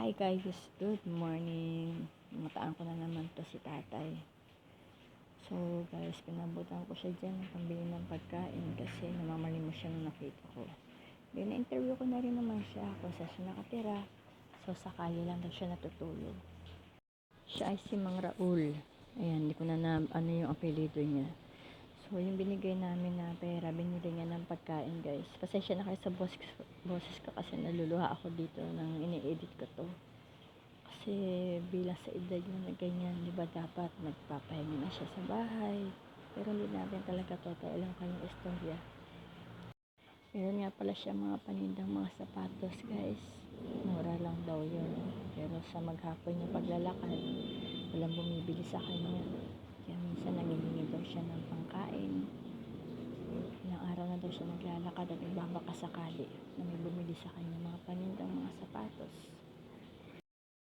Hi guys, good morning. Mataan ko na naman to si tatay. So guys, pinabutan ko siya dyan ng pambili ng pagkain kasi namamalimos siya nung nakita ko. Then na-interview ko na rin naman siya kung saan siya nakatira. So sakali lang daw siya natutulog. Siya ay si Mang Raul. Ayan, hindi ko na na ano yung apelido niya. So, yung binigay namin na pera, binili niya ng pagkain, guys. Pasensya na kayo sa boses, boses ko kasi naluluha ako dito nang ini-edit ko to. Kasi bilang sa edad niya na ganyan, di ba dapat nagpapahinga na siya sa bahay. Pero hindi natin talaga totoo lang kanyang istorya. Meron nga pala siya mga panindang mga sapatos, guys. Mura lang daw yun. Pero sa maghapon niya paglalakad, walang bumibili sa kanya. Kaya minsan nangihingi daw siya ng pangkain. Ilang araw na daw siya naglalakad at nagbabaka sakali na may bumili sa kanya